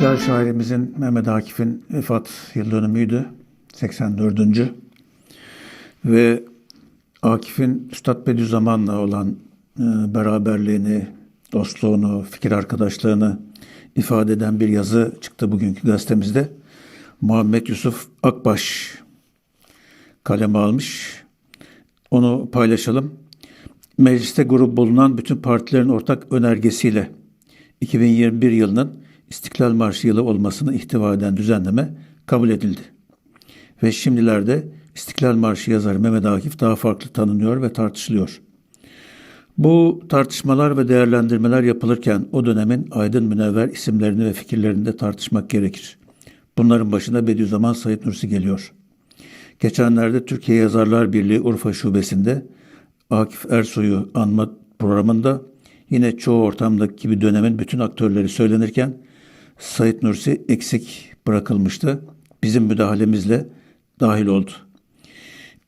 şairimizin Mehmet Akif'in vefat yıl dönümüydü. 84. Ve Akif'in Üstad Bediüzzaman'la olan e, beraberliğini, dostluğunu, fikir arkadaşlığını ifade eden bir yazı çıktı bugünkü gazetemizde. Muhammed Yusuf Akbaş kaleme almış. Onu paylaşalım. Mecliste grup bulunan bütün partilerin ortak önergesiyle 2021 yılının İstiklal Marşı yılı olmasını ihtiva eden düzenleme kabul edildi. Ve şimdilerde İstiklal Marşı yazarı Mehmet Akif daha farklı tanınıyor ve tartışılıyor. Bu tartışmalar ve değerlendirmeler yapılırken o dönemin aydın münevver isimlerini ve fikirlerini de tartışmak gerekir. Bunların başında Bediüzzaman Said Nursi geliyor. Geçenlerde Türkiye Yazarlar Birliği Urfa Şubesi'nde Akif Ersoy'u anma programında yine çoğu ortamdaki gibi dönemin bütün aktörleri söylenirken Said Nursi eksik bırakılmıştı. Bizim müdahalemizle dahil oldu.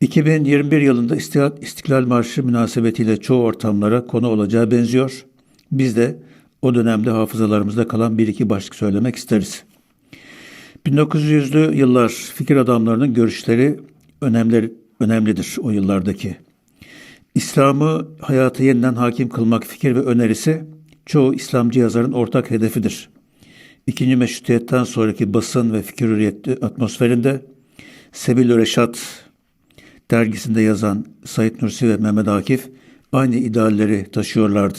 2021 yılında İstiklal Marşı münasebetiyle çoğu ortamlara konu olacağı benziyor. Biz de o dönemde hafızalarımızda kalan bir iki başlık söylemek isteriz. 1900'lü yıllar fikir adamlarının görüşleri önemli, önemlidir o yıllardaki. İslam'ı hayata yeniden hakim kılmak fikir ve önerisi çoğu İslamcı yazarın ortak hedefidir. İkinci meşrutiyetten sonraki basın ve fikir hürriyeti atmosferinde Sebil Reşat dergisinde yazan Said Nursi ve Mehmet Akif aynı idealleri taşıyorlardı.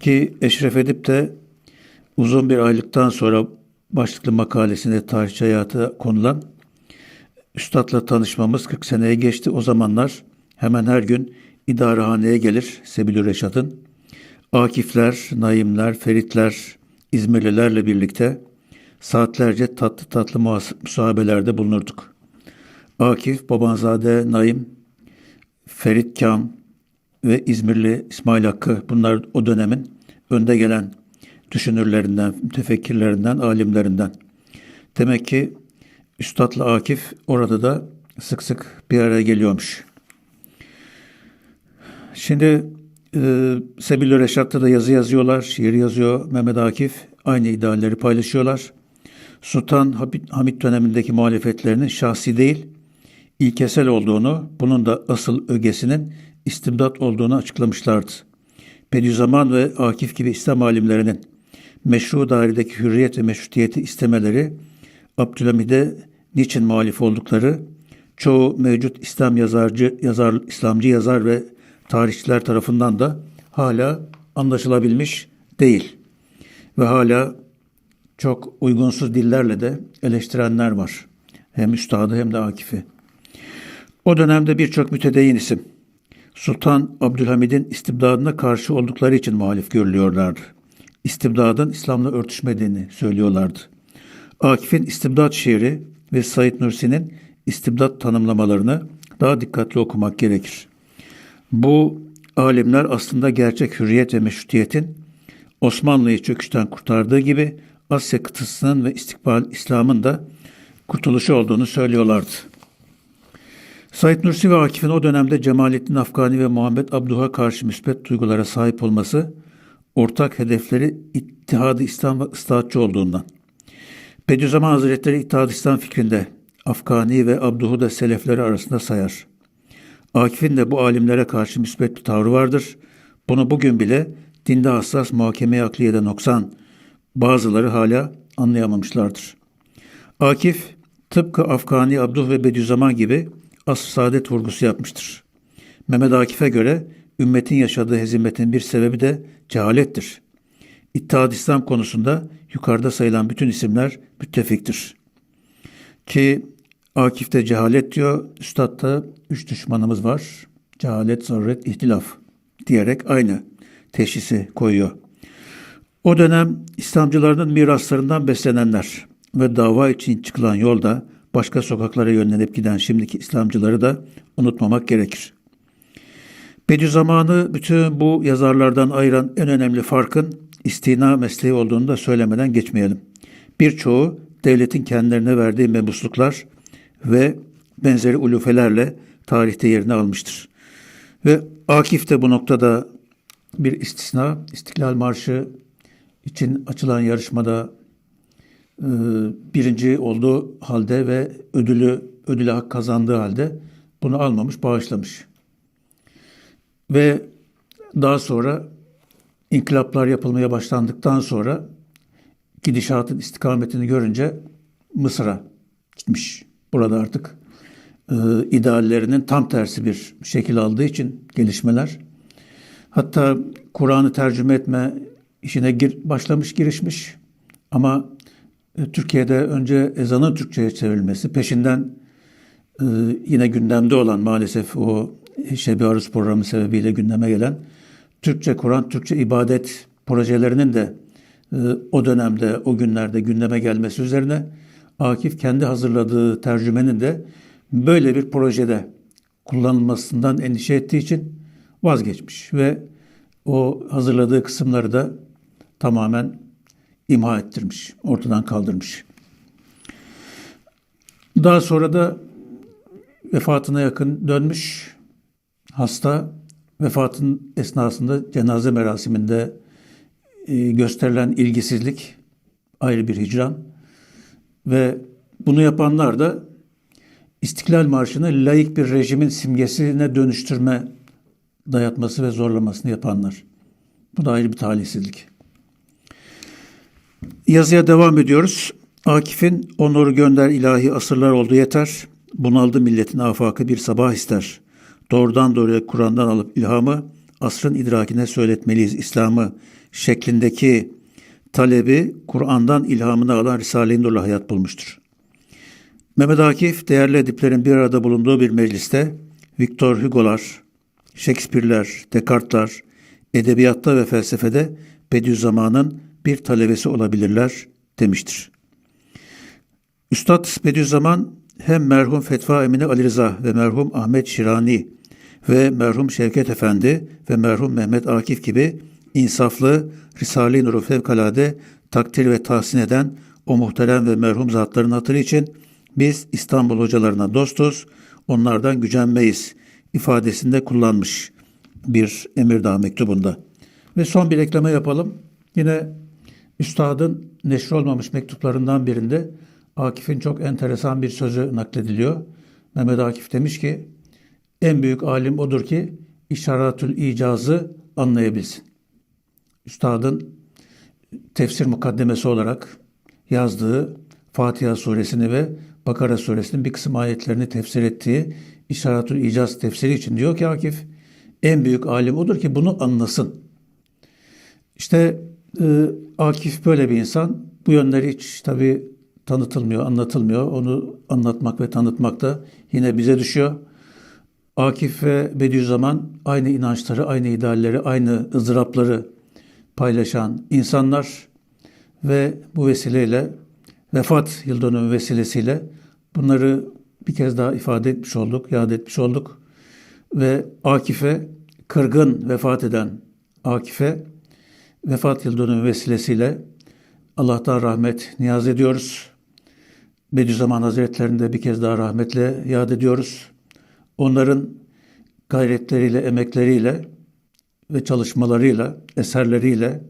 Ki Eşref Edip de uzun bir aylıktan sonra başlıklı makalesinde tarihçi hayatı konulan Üstad'la tanışmamız 40 seneye geçti. O zamanlar hemen her gün idarehaneye gelir Sebil Reşat'ın. Akifler, Naimler, Feritler, İzmirlilerle birlikte saatlerce tatlı tatlı musahabelerde bulunurduk. Akif, Babanzade, Naim, Ferit Kam ve İzmirli İsmail Hakkı bunlar o dönemin önde gelen düşünürlerinden, mütefekkirlerinden, alimlerinden. Demek ki Üstad'la Akif orada da sık sık bir araya geliyormuş. Şimdi e, Sebil Reşat'ta da yazı yazıyorlar, şiir yazıyor Mehmet Akif. Aynı idealleri paylaşıyorlar. Sultan Hamit dönemindeki muhalefetlerinin şahsi değil, ilkesel olduğunu, bunun da asıl ögesinin istibdat olduğunu açıklamışlardı. Bediüzzaman ve Akif gibi İslam alimlerinin meşru dairedeki hürriyet ve meşrutiyeti istemeleri, Abdülhamid'e niçin muhalif oldukları, çoğu mevcut İslam yazarcı, yazar, İslamcı yazar ve tarihçiler tarafından da hala anlaşılabilmiş değil. Ve hala çok uygunsuz dillerle de eleştirenler var. Hem üstadı hem de Akif'i. O dönemde birçok mütedeyyin isim Sultan Abdülhamid'in istibdadına karşı oldukları için muhalif görülüyorlardı. İstibdadın İslam'la örtüşmediğini söylüyorlardı. Akif'in istibdat şiiri ve Said Nursi'nin istibdat tanımlamalarını daha dikkatli okumak gerekir. Bu alimler aslında gerçek hürriyet ve meşrutiyetin Osmanlı'yı çöküşten kurtardığı gibi Asya kıtasının ve istikbal İslam'ın da kurtuluşu olduğunu söylüyorlardı. Said Nursi ve Akif'in o dönemde Cemalettin Afgani ve Muhammed Abduh'a karşı müspet duygulara sahip olması ortak hedefleri İttihadı İslam ve ıslahatçı olduğundan. Bediüzzaman Hazretleri İttihadı İslam fikrinde Afgani ve Abduh'u da selefleri arasında sayar. Akif'in de bu alimlere karşı müsbet bir tavrı vardır. Bunu bugün bile dinde hassas muhakeme akliyede noksan bazıları hala anlayamamışlardır. Akif tıpkı Afgani, Abduh ve Bediüzzaman gibi as saadet vurgusu yapmıştır. Mehmet Akif'e göre ümmetin yaşadığı hezimetin bir sebebi de cehalettir. İttihat İslam konusunda yukarıda sayılan bütün isimler müttefiktir. Ki Akif'te cehalet diyor, Üstad'da üç düşmanımız var. Cehalet, zaruret, ihtilaf diyerek aynı teşhisi koyuyor. O dönem İslamcılarının miraslarından beslenenler ve dava için çıkılan yolda başka sokaklara yönlenip giden şimdiki İslamcıları da unutmamak gerekir. Bediüzzaman'ı bütün bu yazarlardan ayıran en önemli farkın istina mesleği olduğunu da söylemeden geçmeyelim. Birçoğu devletin kendilerine verdiği mebusluklar ve benzeri ulufelerle tarihte yerini almıştır. Ve Akif de bu noktada bir istisna. İstiklal Marşı için açılan yarışmada e, birinci olduğu halde ve ödülü ödüle hak kazandığı halde bunu almamış, bağışlamış. Ve daha sonra inkılaplar yapılmaya başlandıktan sonra gidişatın istikametini görünce Mısır'a gitmiş. Burada artık e, ideallerinin tam tersi bir şekil aldığı için gelişmeler. Hatta Kur'an'ı tercüme etme işine gir, başlamış, girişmiş. Ama e, Türkiye'de önce ezanın Türkçe'ye çevrilmesi, peşinden e, yine gündemde olan maalesef o Şebi Aruz programı sebebiyle gündeme gelen Türkçe Kur'an, Türkçe ibadet projelerinin de e, o dönemde, o günlerde gündeme gelmesi üzerine Akif kendi hazırladığı tercümenin de böyle bir projede kullanılmasından endişe ettiği için vazgeçmiş ve o hazırladığı kısımları da tamamen imha ettirmiş, ortadan kaldırmış. Daha sonra da vefatına yakın dönmüş hasta vefatın esnasında cenaze merasiminde e, gösterilen ilgisizlik ayrı bir hicran ve bunu yapanlar da İstiklal Marşı'nı laik bir rejimin simgesine dönüştürme dayatması ve zorlamasını yapanlar. Bu da ayrı bir talihsizlik. Yazıya devam ediyoruz. Akif'in onuru gönder ilahi asırlar oldu yeter. Bunaldı milletin afakı bir sabah ister. Doğrudan doğruya Kur'an'dan alıp ilhamı asrın idrakine söyletmeliyiz İslam'ı şeklindeki talebi Kur'an'dan ilhamını alan Risale-i Nur'la hayat bulmuştur. Mehmet Akif değerli ediplerin bir arada bulunduğu bir mecliste Victor Hugo'lar, Shakespeare'ler, Descartes'lar, edebiyatta ve felsefede Bediüzzaman'ın bir talebesi olabilirler demiştir. Üstad Bediüzzaman hem merhum Fetva Emine Ali Rıza ve merhum Ahmet Şirani ve merhum Şevket Efendi ve merhum Mehmet Akif gibi insaflı, Risale-i Nur'u fevkalade takdir ve tahsin eden o muhterem ve merhum zatların hatırı için biz İstanbul hocalarına dostuz, onlardan gücenmeyiz ifadesinde kullanmış bir Emirdağ mektubunda. Ve son bir ekleme yapalım. Yine Üstadın neşri olmamış mektuplarından birinde Akif'in çok enteresan bir sözü naklediliyor. Mehmet Akif demiş ki, en büyük alim odur ki işaretül icazı anlayabilsin. Üstadın tefsir mukaddemesi olarak yazdığı Fatiha suresini ve Bakara suresinin bir kısım ayetlerini tefsir ettiği İşaretül İcaz tefsiri için diyor ki Akif, en büyük alim odur ki bunu anlasın. İşte e, Akif böyle bir insan. Bu yönleri hiç tabi tanıtılmıyor, anlatılmıyor. Onu anlatmak ve tanıtmak da yine bize düşüyor. Akif ve Bediüzzaman aynı inançları, aynı idealleri, aynı ızdırapları paylaşan insanlar ve bu vesileyle vefat yıl dönümü vesilesiyle bunları bir kez daha ifade etmiş olduk, yad etmiş olduk. Ve Akif'e kırgın vefat eden Akif'e vefat yıl dönümü vesilesiyle Allah'tan rahmet niyaz ediyoruz. Bediüzzaman Hazretleri'ni de bir kez daha rahmetle yad ediyoruz. Onların gayretleriyle, emekleriyle ve çalışmalarıyla, eserleriyle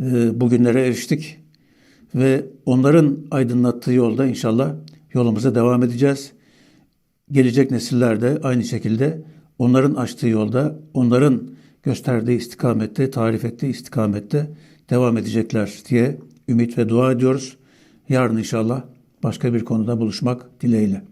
e, bugünlere eriştik. Ve onların aydınlattığı yolda inşallah yolumuza devam edeceğiz. Gelecek nesiller de aynı şekilde onların açtığı yolda, onların gösterdiği istikamette, tarif ettiği istikamette devam edecekler diye ümit ve dua ediyoruz. Yarın inşallah başka bir konuda buluşmak dileğiyle.